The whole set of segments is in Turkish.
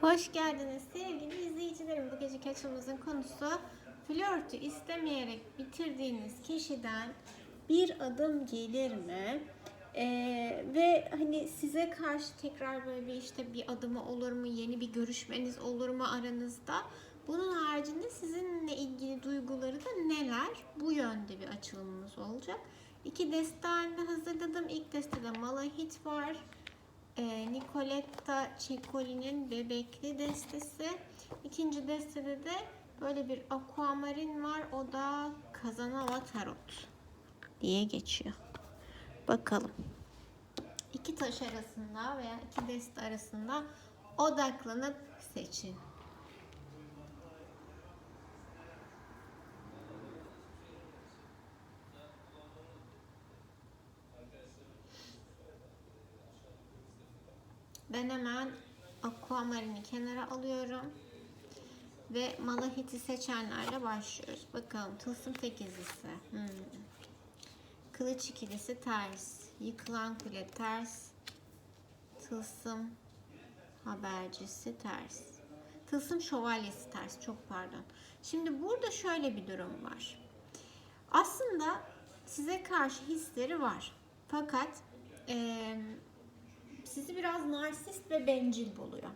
Hoş geldiniz sevgili izleyicilerim. Bu geceki açımızın konusu flörtü istemeyerek bitirdiğiniz kişiden bir adım gelir mi? Ee, ve hani size karşı tekrar böyle bir işte bir adımı olur mu? Yeni bir görüşmeniz olur mu aranızda? Bunun haricinde sizinle ilgili duyguları da neler? Bu yönde bir açılımımız olacak. İki deste halinde hazırladım. İlk destede Malahit var. E, Nicoletta Ceccoli'nin Bebekli destesi. İkinci destede de böyle bir aquamarin var. O da Kazanova Tarot diye geçiyor. Bakalım. İki taş arasında veya iki deste arasında odaklanıp seçin. Ben hemen aquamarini kenara alıyorum. Ve malahiti seçenlerle başlıyoruz. Bakalım tılsım tekizlisi. Hmm. Kılıç ikilisi ters. Yıkılan kule ters. Tılsım habercisi ters. Tılsım şövalyesi ters. Çok pardon. Şimdi burada şöyle bir durum var. Aslında size karşı hisleri var. Fakat eee sizi biraz narsist ve bencil buluyor.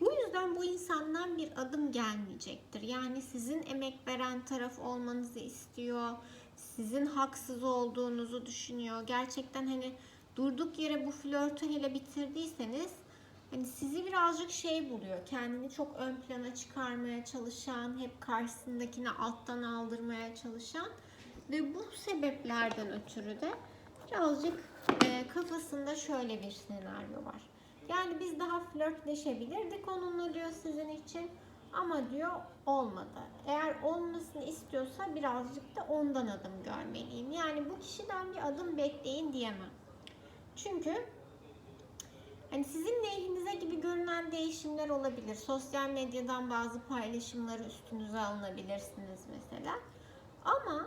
Bu yüzden bu insandan bir adım gelmeyecektir. Yani sizin emek veren taraf olmanızı istiyor. Sizin haksız olduğunuzu düşünüyor. Gerçekten hani durduk yere bu flörtü hele bitirdiyseniz hani sizi birazcık şey buluyor. Kendini çok ön plana çıkarmaya çalışan, hep karşısındakini alttan aldırmaya çalışan ve bu sebeplerden ötürü de birazcık e, kafasında şöyle bir senaryo var. Yani biz daha flörtleşebilirdik onunla diyor sizin için. Ama diyor olmadı. Eğer olmasını istiyorsa birazcık da ondan adım görmeliyim. Yani bu kişiden bir adım bekleyin diyemem. Çünkü hani sizin lehinize gibi görünen değişimler olabilir. Sosyal medyadan bazı paylaşımları üstünüze alınabilirsiniz mesela. Ama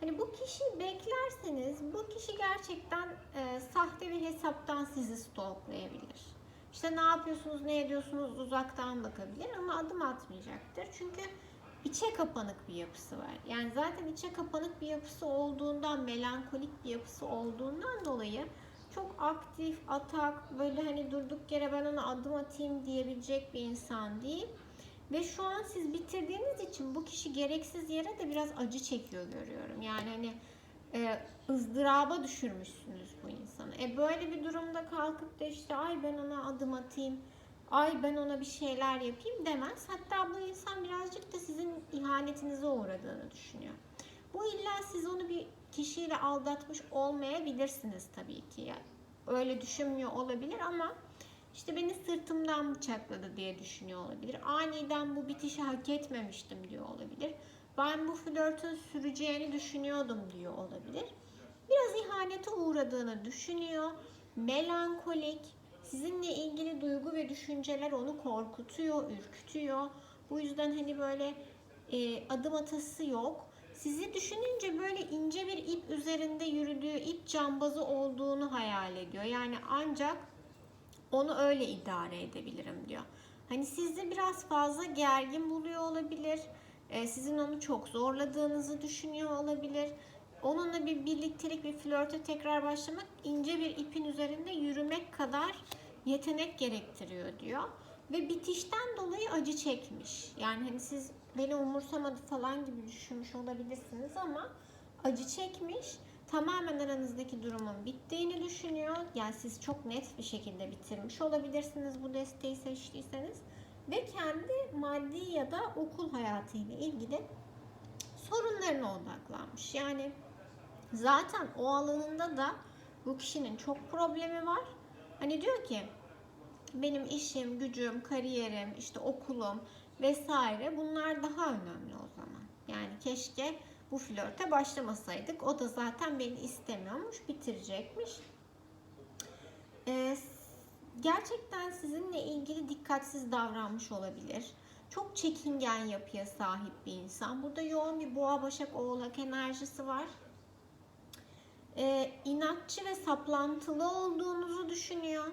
Hani bu kişiyi beklerseniz bu kişi gerçekten e, sahte bir hesaptan sizi stalklayabilir. İşte ne yapıyorsunuz, ne ediyorsunuz uzaktan bakabilir ama adım atmayacaktır. Çünkü içe kapanık bir yapısı var. Yani zaten içe kapanık bir yapısı olduğundan, melankolik bir yapısı olduğundan dolayı çok aktif, atak, böyle hani durduk yere ben ona adım atayım diyebilecek bir insan değil. Ve şu an siz bitirdiğiniz için bu kişi gereksiz yere de biraz acı çekiyor görüyorum. Yani hani e, ızdıraba düşürmüşsünüz bu insanı. E böyle bir durumda kalkıp da işte ay ben ona adım atayım, ay ben ona bir şeyler yapayım demez. Hatta bu insan birazcık da sizin ihanetinize uğradığını düşünüyor. Bu illa siz onu bir kişiyle aldatmış olmayabilirsiniz tabii ki. Yani öyle düşünmüyor olabilir ama işte beni sırtımdan bıçakladı diye düşünüyor olabilir. Aniden bu bitişi hak etmemiştim diyor olabilir. Ben bu flörtün süreceğini düşünüyordum diyor olabilir. Biraz ihanete uğradığını düşünüyor. Melankolik, sizinle ilgili duygu ve düşünceler onu korkutuyor, ürkütüyor. Bu yüzden hani böyle e, adım atası yok. Sizi düşününce böyle ince bir ip üzerinde yürüdüğü, ip cambazı olduğunu hayal ediyor. Yani ancak onu öyle idare edebilirim diyor. Hani sizi biraz fazla gergin buluyor olabilir. Ee, sizin onu çok zorladığınızı düşünüyor olabilir. Onunla bir birliktelik, bir flörte tekrar başlamak ince bir ipin üzerinde yürümek kadar yetenek gerektiriyor diyor. Ve bitişten dolayı acı çekmiş. Yani hani siz beni umursamadı falan gibi düşünmüş olabilirsiniz ama acı çekmiş tamamen aranızdaki durumun bittiğini düşünüyor. Yani siz çok net bir şekilde bitirmiş olabilirsiniz bu desteği seçtiyseniz. Ve kendi maddi ya da okul hayatıyla ilgili sorunlarına odaklanmış. Yani zaten o alanında da bu kişinin çok problemi var. Hani diyor ki benim işim, gücüm, kariyerim, işte okulum vesaire bunlar daha önemli o zaman. Yani keşke bu flörte başlamasaydık. O da zaten beni istemiyormuş, bitirecekmiş. Ee, gerçekten sizinle ilgili dikkatsiz davranmış olabilir. Çok çekingen yapıya sahip bir insan. Burada yoğun bir boğa başak oğlak enerjisi var. Ee, inatçı ve saplantılı olduğunuzu düşünüyor.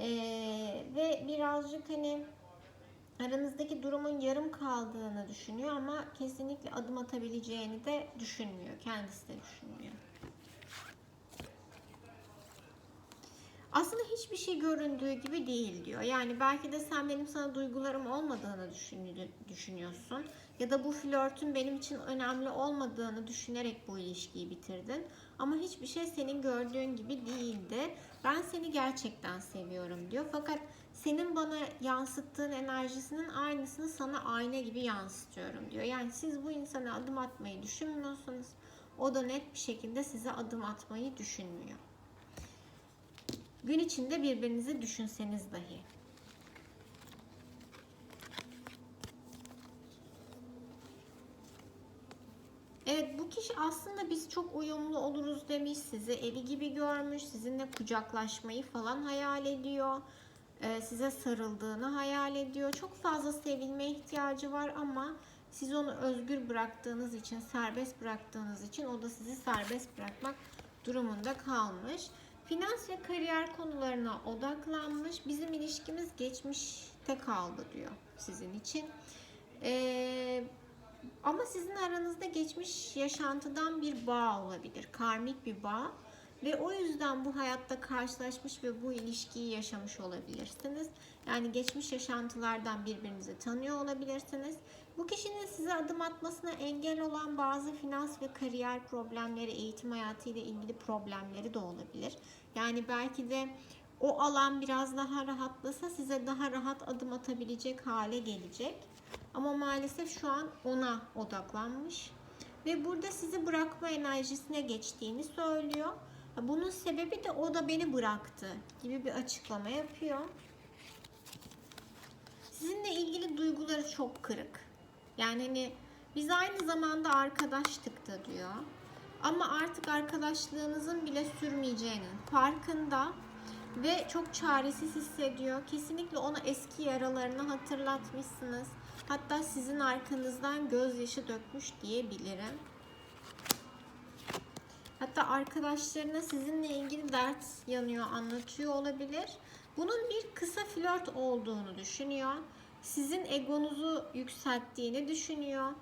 Ee, ve birazcık hani aranızdaki durumun yarım kaldığını düşünüyor ama kesinlikle adım atabileceğini de düşünmüyor. Kendisi de düşünmüyor. Aslında hiçbir şey göründüğü gibi değil diyor. Yani belki de sen benim sana duygularım olmadığını düşünü- düşünüyorsun. Ya da bu flörtün benim için önemli olmadığını düşünerek bu ilişkiyi bitirdin. Ama hiçbir şey senin gördüğün gibi değildi. Ben seni gerçekten seviyorum diyor. Fakat senin bana yansıttığın enerjisinin aynısını sana ayna gibi yansıtıyorum diyor. Yani siz bu insana adım atmayı düşünmüyorsunuz. O da net bir şekilde size adım atmayı düşünmüyor. Gün içinde birbirinizi düşünseniz dahi. Evet bu kişi aslında biz çok uyumlu oluruz demiş. Sizi evi gibi görmüş. Sizinle kucaklaşmayı falan hayal ediyor. Ee, size sarıldığını hayal ediyor. Çok fazla sevilme ihtiyacı var ama siz onu özgür bıraktığınız için, serbest bıraktığınız için o da sizi serbest bırakmak durumunda kalmış. Finans ve kariyer konularına odaklanmış. Bizim ilişkimiz geçmişte kaldı diyor sizin için. Ee, ama sizin aranızda geçmiş yaşantıdan bir bağ olabilir. Karmik bir bağ. Ve o yüzden bu hayatta karşılaşmış ve bu ilişkiyi yaşamış olabilirsiniz. Yani geçmiş yaşantılardan birbirinizi tanıyor olabilirsiniz. Bu kişinin size adım atmasına engel olan bazı finans ve kariyer problemleri, eğitim hayatıyla ilgili problemleri de olabilir. Yani belki de o alan biraz daha rahatlasa size daha rahat adım atabilecek hale gelecek. Ama maalesef şu an ona odaklanmış. Ve burada sizi bırakma enerjisine geçtiğini söylüyor. Bunun sebebi de o da beni bıraktı gibi bir açıklama yapıyor. Sizinle ilgili duyguları çok kırık. Yani hani biz aynı zamanda arkadaştık da diyor. Ama artık arkadaşlığınızın bile sürmeyeceğinin farkında ve çok çaresiz hissediyor. Kesinlikle ona eski yaralarını hatırlatmışsınız. Hatta sizin arkanızdan gözyaşı dökmüş diyebilirim. Hatta arkadaşlarına sizinle ilgili dert yanıyor, anlatıyor olabilir. Bunun bir kısa flört olduğunu düşünüyor. Sizin egonuzu yükselttiğini düşünüyor.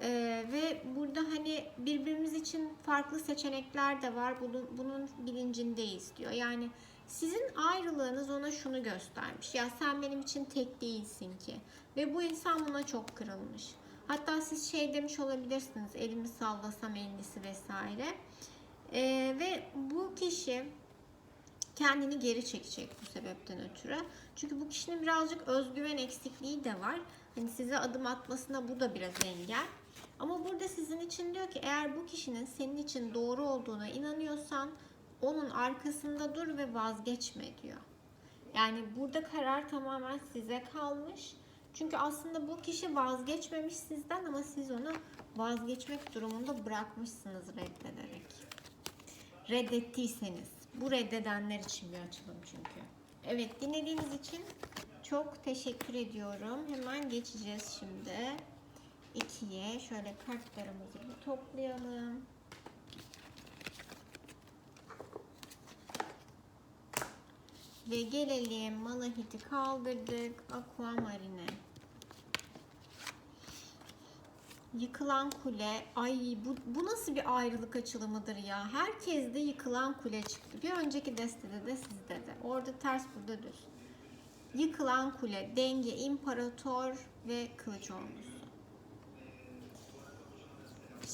Ee, ve burada hani birbirimiz için farklı seçenekler de var. Bunun, bunun bilincindeyiz diyor. Yani sizin ayrılığınız ona şunu göstermiş. Ya sen benim için tek değilsin ki. Ve bu insan buna çok kırılmış. Hatta siz şey demiş olabilirsiniz. Elimi sallasam elisi vesaire. Ee, ve bu kişi kendini geri çekecek bu sebepten ötürü. Çünkü bu kişinin birazcık özgüven eksikliği de var. Hani size adım atmasına bu da biraz engel. Ama burada sizin için diyor ki eğer bu kişinin senin için doğru olduğuna inanıyorsan onun arkasında dur ve vazgeçme diyor. Yani burada karar tamamen size kalmış. Çünkü aslında bu kişi vazgeçmemiş sizden ama siz onu vazgeçmek durumunda bırakmışsınız reddederek. Reddettiyseniz. Bu reddedenler için bir açılım çünkü. Evet dinlediğiniz için çok teşekkür ediyorum. Hemen geçeceğiz şimdi. ikiye. Şöyle kartlarımızı bir toplayalım. Ve gelelim Malahit'i kaldırdık. Aquamarine. Yıkılan kule. Ay bu, bu nasıl bir ayrılık açılımıdır ya. Herkes de yıkılan kule çıktı. Bir önceki destede de sizde de. Orada ters burada düz. Yıkılan kule, denge, imparator ve kılıç olmuşsu.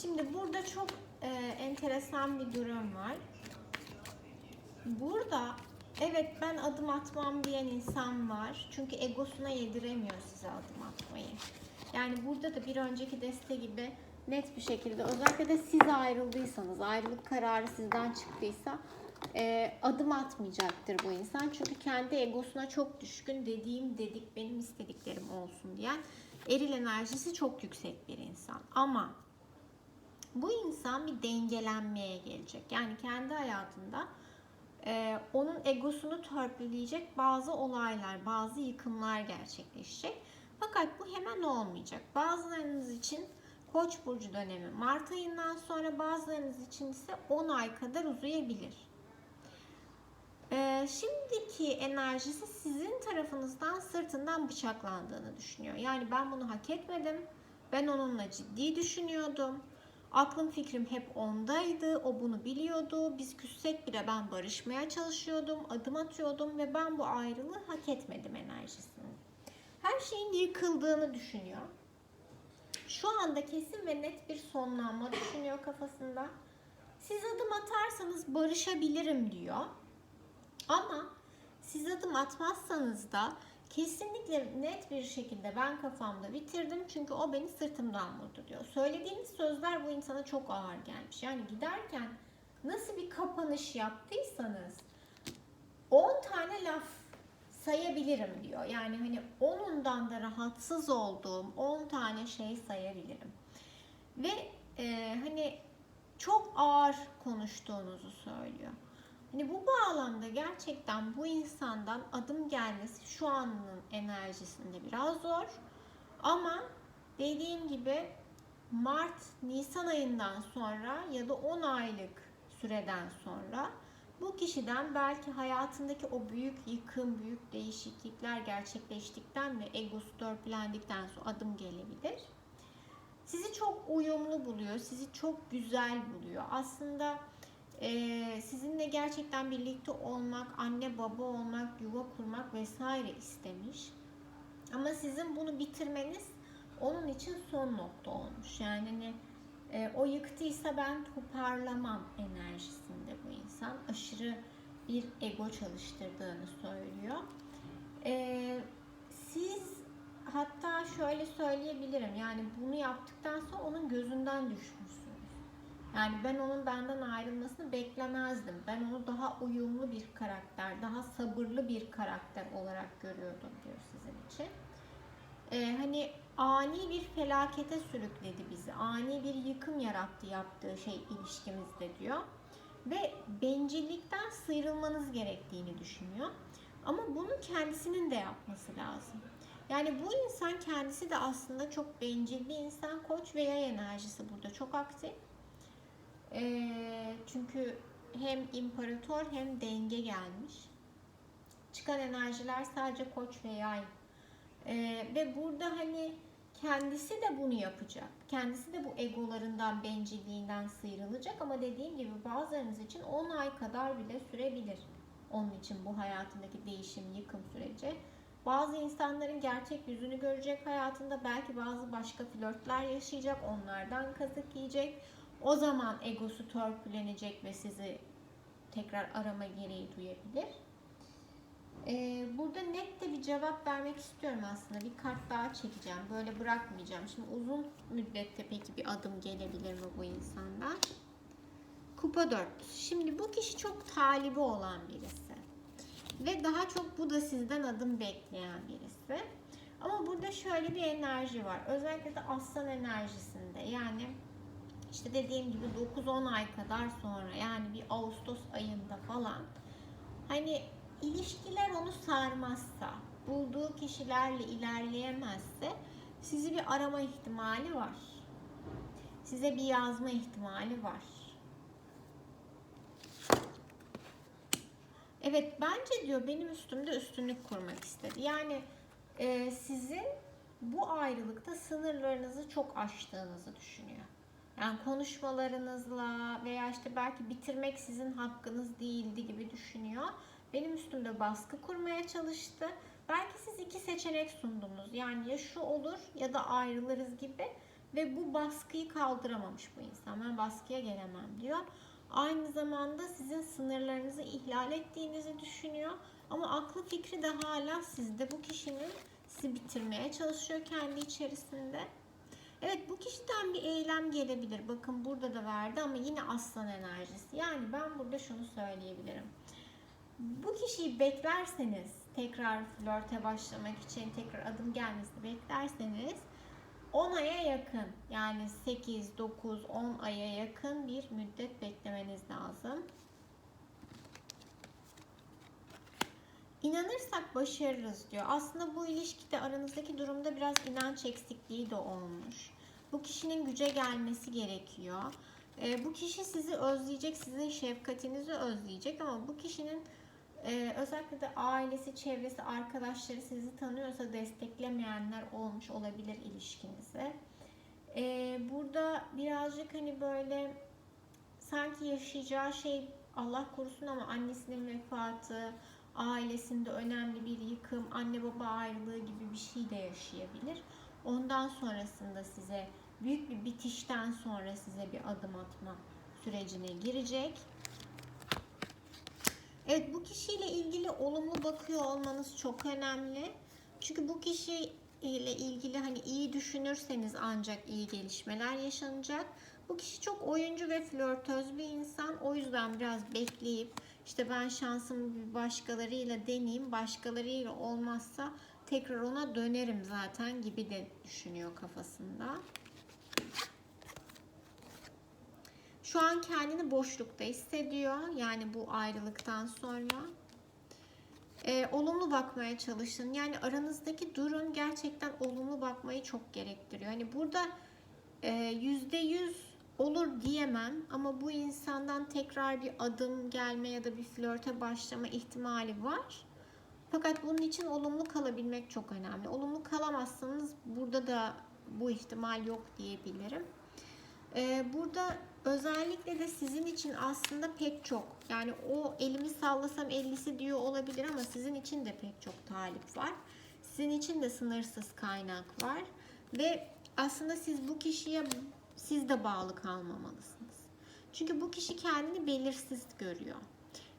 Şimdi burada çok e, enteresan bir durum var. Burada evet ben adım atmam diyen insan var. Çünkü egosuna yediremiyor size adım atmayı. Yani burada da bir önceki deste gibi net bir şekilde özellikle de siz ayrıldıysanız, ayrılık kararı sizden çıktıysa e, adım atmayacaktır bu insan. Çünkü kendi egosuna çok düşkün dediğim dedik benim istediklerim olsun diyen eril enerjisi çok yüksek bir insan. Ama bu insan bir dengelenmeye gelecek. Yani kendi hayatında e, onun egosunu törpüleyecek bazı olaylar, bazı yıkımlar gerçekleşecek. Fakat bu hemen olmayacak. Bazılarınız için Koç burcu dönemi Mart ayından sonra bazılarınız için ise 10 ay kadar uzayabilir. Ee, şimdiki enerjisi sizin tarafınızdan sırtından bıçaklandığını düşünüyor. Yani ben bunu hak etmedim. Ben onunla ciddi düşünüyordum. Aklım fikrim hep ondaydı. O bunu biliyordu. Biz küssek bile ben barışmaya çalışıyordum. Adım atıyordum ve ben bu ayrılığı hak etmedim enerjisini. Her şeyin yıkıldığını düşünüyor. Şu anda kesin ve net bir sonlanma düşünüyor kafasında. Siz adım atarsanız barışabilirim diyor. Ama siz adım atmazsanız da kesinlikle net bir şekilde ben kafamda bitirdim çünkü o beni sırtımdan vurdu diyor. Söylediğiniz sözler bu insana çok ağır gelmiş. Yani giderken nasıl bir kapanış yaptıysanız 10 tane laf sayabilirim diyor. Yani hani onundan da rahatsız olduğum 10 tane şey sayabilirim. Ve e, hani çok ağır konuştuğunuzu söylüyor. Hani bu bağlamda gerçekten bu insandan adım gelmesi şu anın enerjisinde biraz zor. Ama dediğim gibi Mart, Nisan ayından sonra ya da 10 aylık süreden sonra bu kişiden belki hayatındaki o büyük yıkım, büyük değişiklikler gerçekleştikten ve egosu törpülendikten sonra adım gelebilir. Sizi çok uyumlu buluyor, sizi çok güzel buluyor. Aslında e, sizinle gerçekten birlikte olmak, anne baba olmak, yuva kurmak vesaire istemiş. Ama sizin bunu bitirmeniz onun için son nokta olmuş. Yani hani, e, o yıktıysa ben toparlamam enerjisinde bu insan. Aşırı bir ego çalıştırdığını söylüyor. E, siz hatta şöyle söyleyebilirim. Yani bunu yaptıktan sonra onun gözünden düşmüşsünüz. Yani ben onun benden ayrılmasını beklemezdim. Ben onu daha uyumlu bir karakter, daha sabırlı bir karakter olarak görüyordum diyor sizin için. Ee, hani ani bir felakete sürükledi bizi. Ani bir yıkım yarattı yaptığı şey ilişkimizde diyor. Ve bencillikten sıyrılmanız gerektiğini düşünüyor. Ama bunu kendisinin de yapması lazım. Yani bu insan kendisi de aslında çok bencil bir insan. Koç ve yay enerjisi burada çok aktif. Ee, çünkü hem imparator hem denge gelmiş. Çıkan enerjiler sadece koç ve yay. Ee, ve burada hani kendisi de bunu yapacak. Kendisi de bu egolarından, bencilliğinden sıyrılacak ama dediğim gibi bazılarınız için 10 ay kadar bile sürebilir. Onun için bu hayatındaki değişim, yıkım süreci. Bazı insanların gerçek yüzünü görecek hayatında belki bazı başka flörtler yaşayacak, onlardan kazık yiyecek. O zaman egosu törpülenecek ve sizi tekrar arama gereği duyabilir. Ee, burada net de bir cevap vermek istiyorum aslında. Bir kart daha çekeceğim. Böyle bırakmayacağım. Şimdi uzun müddette peki bir adım gelebilir mi bu insandan? Kupa 4. Şimdi bu kişi çok talibi olan birisi. Ve daha çok bu da sizden adım bekleyen birisi. Ama burada şöyle bir enerji var. Özellikle de aslan enerjisinde. Yani işte dediğim gibi 9-10 ay kadar sonra yani bir Ağustos ayında falan hani ilişkiler onu sarmazsa, bulduğu kişilerle ilerleyemezse sizi bir arama ihtimali var. Size bir yazma ihtimali var. Evet bence diyor benim üstümde üstünlük kurmak istedi. Yani e, sizin bu ayrılıkta sınırlarınızı çok aştığınızı düşünüyor. Yani konuşmalarınızla veya işte belki bitirmek sizin hakkınız değildi gibi düşünüyor. Benim üstümde baskı kurmaya çalıştı. Belki siz iki seçenek sundunuz. Yani ya şu olur ya da ayrılırız gibi. Ve bu baskıyı kaldıramamış bu insan. Ben baskıya gelemem diyor. Aynı zamanda sizin sınırlarınızı ihlal ettiğinizi düşünüyor. Ama aklı fikri de hala sizde. Bu kişinin sizi bitirmeye çalışıyor kendi içerisinde. Evet bu kişiden bir eylem gelebilir. Bakın burada da verdi ama yine aslan enerjisi. Yani ben burada şunu söyleyebilirim. Bu kişiyi beklerseniz tekrar flörte başlamak için tekrar adım gelmesini beklerseniz 10 aya yakın yani 8, 9, 10 aya yakın bir müddet beklemeniz lazım. İnanırsak başarırız diyor. Aslında bu ilişkide aranızdaki durumda biraz inanç eksikliği de olmuş. Bu kişinin güce gelmesi gerekiyor. E, bu kişi sizi özleyecek, sizin şefkatinizi özleyecek ama bu kişinin Ee, özellikle de ailesi, çevresi, arkadaşları sizi tanıyorsa desteklemeyenler olmuş olabilir ilişkinize. Ee, burada birazcık hani böyle sanki yaşayacağı şey Allah korusun ama annesinin vefatı, ailesinde önemli bir yıkım, anne baba ayrılığı gibi bir şey de yaşayabilir. Ondan sonrasında size büyük bir bitişten sonra size bir adım atma sürecine girecek. Evet bu kişiyle ilgili olumlu bakıyor olmanız çok önemli. Çünkü bu kişi ile ilgili hani iyi düşünürseniz ancak iyi gelişmeler yaşanacak. Bu kişi çok oyuncu ve flörtöz bir insan. O yüzden biraz bekleyip işte ben şansımı başkalarıyla deneyeyim. Başkalarıyla olmazsa tekrar ona dönerim zaten gibi de düşünüyor kafasında. Şu an kendini boşlukta hissediyor. Yani bu ayrılıktan sonra. Ee, olumlu bakmaya çalışın. Yani aranızdaki durum gerçekten olumlu bakmayı çok gerektiriyor. Hani burada e, yüzde yüz olur diyemem ama bu insandan tekrar bir adım gelme ya da bir flörte başlama ihtimali var. Fakat bunun için olumlu kalabilmek çok önemli. Olumlu kalamazsanız burada da bu ihtimal yok diyebilirim. Ee, burada özellikle de sizin için aslında pek çok yani o elimi sallasam ellisi diyor olabilir ama sizin için de pek çok talip var. Sizin için de sınırsız kaynak var ve aslında siz bu kişiye siz de bağlı kalmamalısınız. Çünkü bu kişi kendini belirsiz görüyor.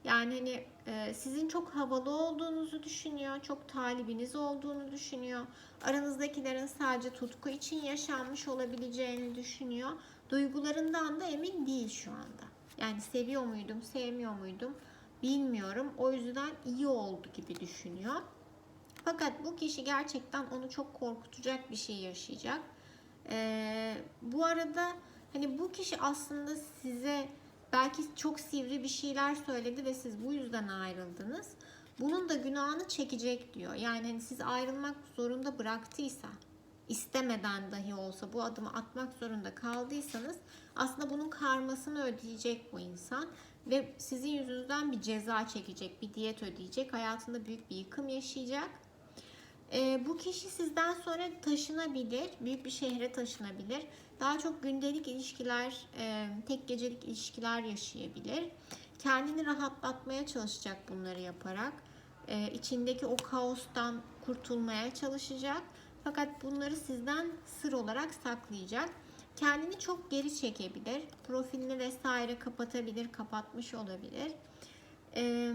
Yani hani e, sizin çok havalı olduğunuzu düşünüyor, çok talibiniz olduğunu düşünüyor. Aranızdakilerin sadece tutku için yaşanmış olabileceğini düşünüyor. Duygularından da emin değil şu anda. Yani seviyor muydum, sevmiyor muydum bilmiyorum. O yüzden iyi oldu gibi düşünüyor. Fakat bu kişi gerçekten onu çok korkutacak bir şey yaşayacak. Ee, bu arada hani bu kişi aslında size belki çok sivri bir şeyler söyledi ve siz bu yüzden ayrıldınız. Bunun da günahını çekecek diyor. Yani hani siz ayrılmak zorunda bıraktıysa, istemeden dahi olsa bu adımı atmak zorunda kaldıysanız aslında bunun karmasını ödeyecek bu insan ve sizin yüzünüzden bir ceza çekecek, bir diyet ödeyecek, hayatında büyük bir yıkım yaşayacak. Ee, bu kişi sizden sonra taşınabilir, büyük bir şehre taşınabilir. Daha çok gündelik ilişkiler, e, tek gecelik ilişkiler yaşayabilir. Kendini rahatlatmaya çalışacak bunları yaparak. Ee, içindeki o kaostan kurtulmaya çalışacak. Fakat bunları sizden sır olarak saklayacak. Kendini çok geri çekebilir. Profilini vesaire kapatabilir, kapatmış olabilir. Ee,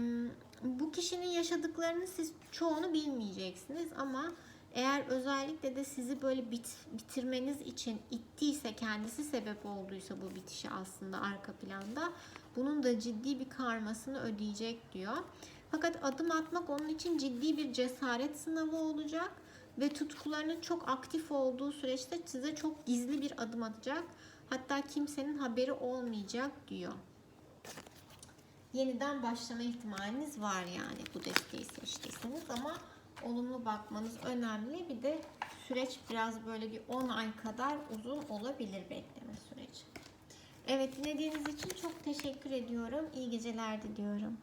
bu kişinin yaşadıklarını siz çoğunu bilmeyeceksiniz ama eğer özellikle de sizi böyle bit, bitirmeniz için ittiyse, kendisi sebep olduysa bu bitişi aslında arka planda bunun da ciddi bir karmasını ödeyecek diyor. Fakat adım atmak onun için ciddi bir cesaret sınavı olacak ve tutkularının çok aktif olduğu süreçte size çok gizli bir adım atacak. Hatta kimsenin haberi olmayacak diyor. Yeniden başlama ihtimaliniz var yani bu desteği seçtiyseniz ama olumlu bakmanız önemli. Bir de süreç biraz böyle bir 10 ay kadar uzun olabilir bekleme süreci. Evet dinlediğiniz için çok teşekkür ediyorum. İyi geceler diliyorum.